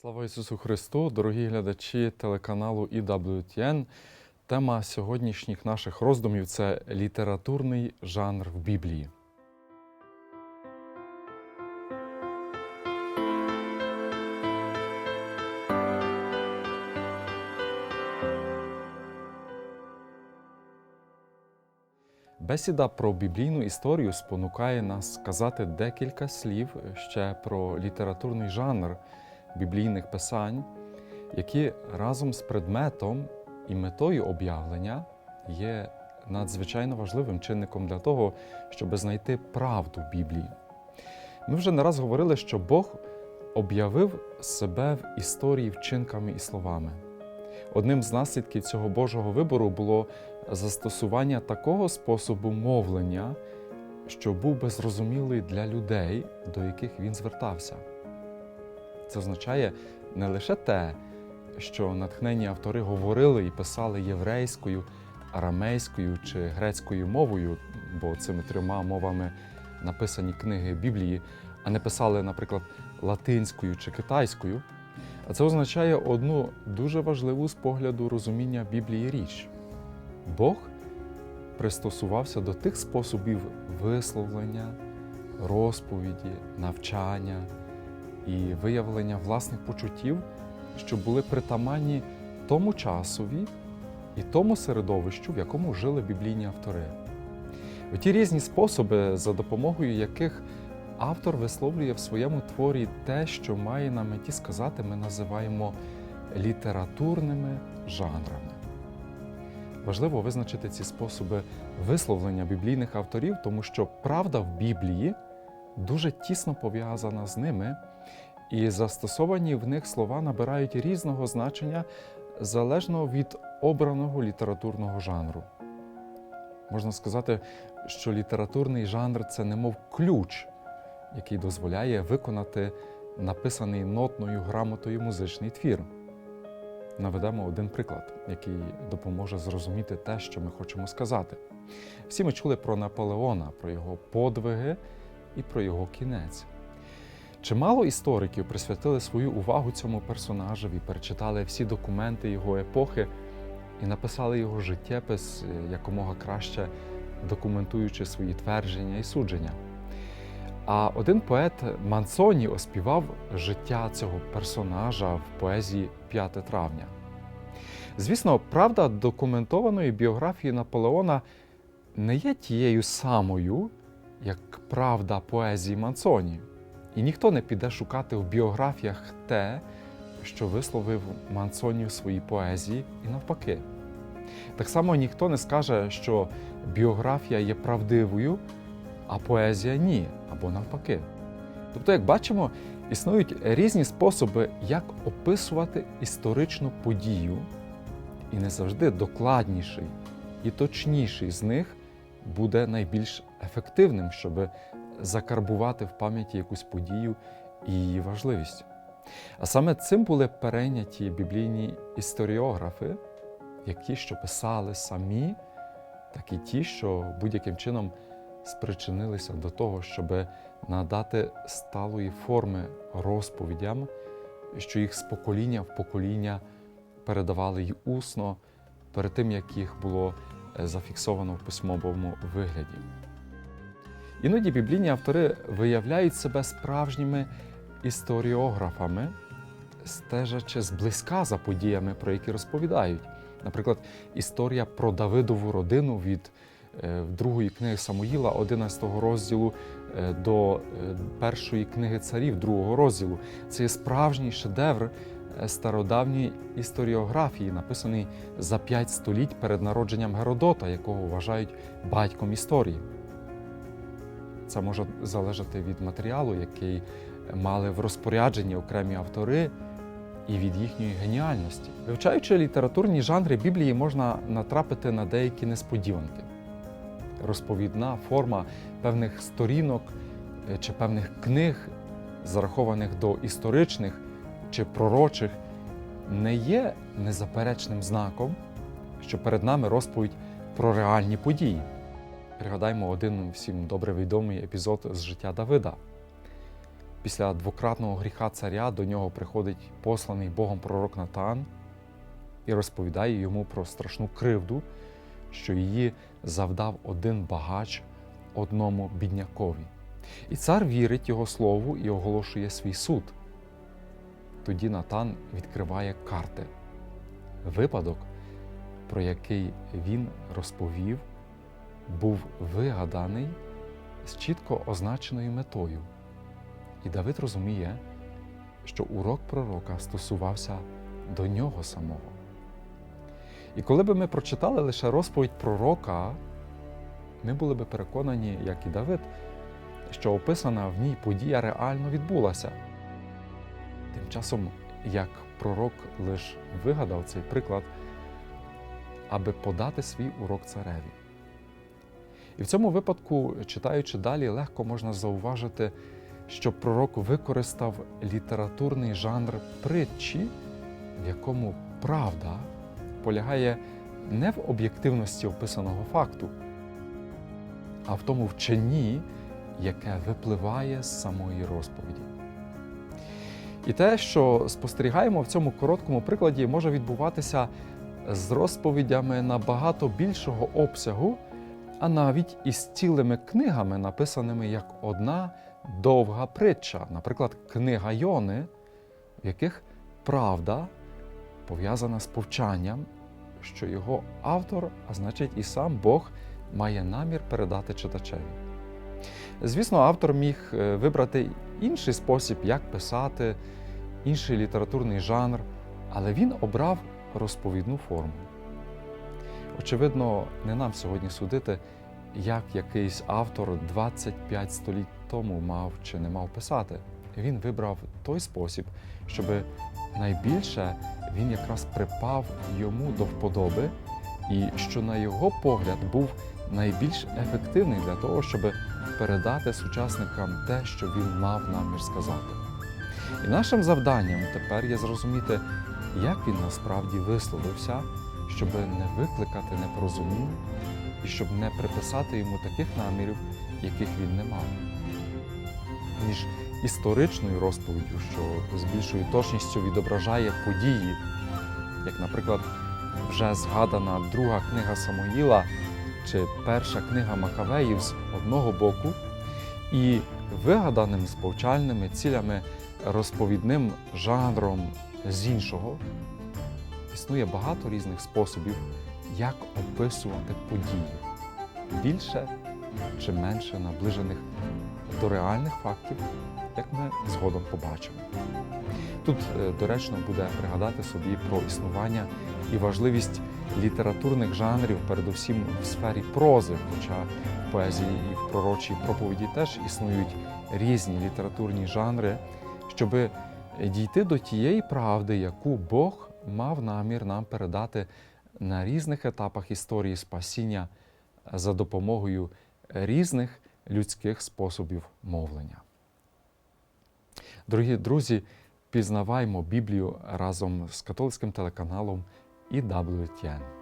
Слава Ісусу Христу, дорогі глядачі телеканалу EWTN. Тема сьогоднішніх наших роздумів це літературний жанр в Біблії. Бесіда про біблійну історію спонукає нас сказати декілька слів ще про літературний жанр біблійних писань, які разом з предметом і метою об'явлення є надзвичайно важливим чинником для того, щоб знайти правду Біблії. Ми вже не раз говорили, що Бог об'явив себе в історії вчинками і словами. Одним з наслідків цього Божого вибору було застосування такого способу мовлення, що був би зрозумілий для людей, до яких він звертався. Це означає не лише те, що натхнені автори говорили і писали єврейською, арамейською чи грецькою мовою, бо цими трьома мовами написані книги Біблії, а не писали, наприклад, латинською чи китайською. А це означає одну дуже важливу з погляду розуміння Біблії річ. Бог пристосувався до тих способів висловлення, розповіді, навчання і виявлення власних почуттів, що були притаманні тому часові і тому середовищу, в якому жили біблійні автори. Ті різні способи, за допомогою яких автор висловлює в своєму творі те, що має на меті сказати, ми називаємо літературними жанрами. Важливо визначити ці способи висловлення біблійних авторів, тому що правда в Біблії дуже тісно пов'язана з ними, і застосовані в них слова набирають різного значення залежно від обраного літературного жанру. Можна сказати, що літературний жанр це немов ключ, який дозволяє виконати написаний нотною грамотою музичний твір. Наведемо один приклад, який допоможе зрозуміти те, що ми хочемо сказати. Всі ми чули про Наполеона, про його подвиги і про його кінець. Чимало істориків присвятили свою увагу цьому персонажеві, перечитали всі документи його епохи і написали його життєпис якомога краще документуючи свої твердження і судження. А один поет Мансоні оспівав життя цього персонажа в поезії 5 травня. Звісно, правда документованої біографії Наполеона не є тією самою, правда поезії Мансоні. І ніхто не піде шукати в біографіях те, що висловив Мансоні в своїй поезії, і навпаки. Так само ніхто не скаже, що біографія є правдивою, а поезія ні, або навпаки. Тобто, як бачимо, існують різні способи, як описувати історичну подію, і не завжди докладніший і точніший з них буде найбільш ефективним, щоб закарбувати в пам'яті якусь подію і її важливість. А саме цим були перейняті біблійні історіографи, як ті, що писали самі, так і ті, що будь-яким чином спричинилися до того, щоб надати сталої форми розповідям, що їх з покоління в покоління передавали й усно перед тим, як їх було зафіксовано в письмовому вигляді. Іноді біблійні автори виявляють себе справжніми історіографами, стежачи зблизька за подіями, про які розповідають. Наприклад, історія про Давидову родину від е, другої книги Самуїла, 11 розділу е, до е, першої книги царів, другого розділу. Це є справжній шедевр е, стародавньої історіографії, написаний за п'ять століть перед народженням Геродота, якого вважають батьком історії. Це може залежати від матеріалу, який мали в розпорядженні окремі автори, і від їхньої геніальності. Вивчаючи літературні жанри Біблії, можна натрапити на деякі несподіванки. Розповідна форма певних сторінок е, чи певних книг, зарахованих до історичних чи пророчих, не є незаперечним знаком, що перед нами розповідь про реальні події. Пригадаймо один всім добре відомий епізод з життя Давида. після двократного гріха царя до нього приходить посланий Богом пророк Натан і розповідає йому про страшну кривду, що її завдав один багач одному біднякові. І цар вірить його слову і оголошує свій суд. Тоді Натан відкриває карти. Випадок, про який він розповів, був вигаданий з чітко означеною метою. І Давид розуміє, що урок пророка стосувався до нього самого. І коли б ми прочитали лише розповідь пророка, ми були б переконані, як і Давид, що описана в ній подія реально відбулася. Тим часом, як пророк лише вигадав цей приклад, аби подати свій урок цареві. І в цьому випадку, читаючи далі, легко можна зауважити, що пророк використав літературний жанр притчі, в якому правда полягає не в об'єктивності описаного факту, а в тому вченні, яке випливає з самої розповіді. І те, що спостерігаємо в цьому короткому прикладі, може відбуватися з розповідями набагато більшого обсягу, а навіть із цілими книгами, написаними як одна довга притча, наприклад, книга Йони, в яких правда пов'язана з повчанням, що його автор, а значить і сам Бог, має намір передати читачеві. Звісно, автор міг е, вибрати інший спосіб, як писати, інший літературний жанр, але він обрав розповідну форму. Очевидно, не нам сьогодні судити, як якийсь автор 25 століть тому мав чи не мав писати. Він вибрав той спосіб, щоб найбільше він якраз припав йому до вподоби, і що, на його погляд, був найбільш ефективний для того, щоб передати сучасникам те, що він мав намір сказати. І нашим завданням тепер є зрозуміти, як він насправді висловився, щоб не викликати непорозумінь і щоб не приписати йому таких намірів, яких він не мав. Між історичною розповіддю, що з більшою точністю відображає події, як, наприклад, вже згадана друга книга Самоїла чи перша книга Макавеїв з одного боку, і вигаданим з повчальними цілями розповідним жанром з іншого, існує багато різних способів, як описувати події, більше чи менше наближених до реальних фактів, як ми згодом побачимо. Тут е, доречно буде пригадати собі про існування і важливість літературних жанрів, передусім в сфері прози, хоча в поезії і в пророчій проповіді теж існують різні літературні жанри, щоб дійти до тієї правди, яку Бог мав намір нам передати на різних етапах історії спасіння за допомогою різних людських способів мовлення. Дорогі друзі, пізнаваймо Біблію разом з католицьким телеканалом EWTN.